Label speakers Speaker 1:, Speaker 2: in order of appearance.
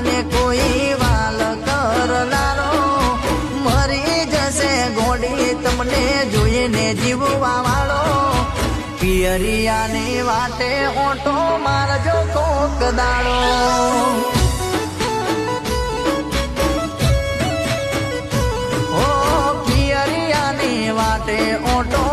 Speaker 1: મને કોઈ વાલ કરનારો મરી જશે ઘોડી તમને જોઈને જીવવા વાળો. પિયરિયાની વાટે ઓટો મારજો કોક દાડો. વાટે ઓટો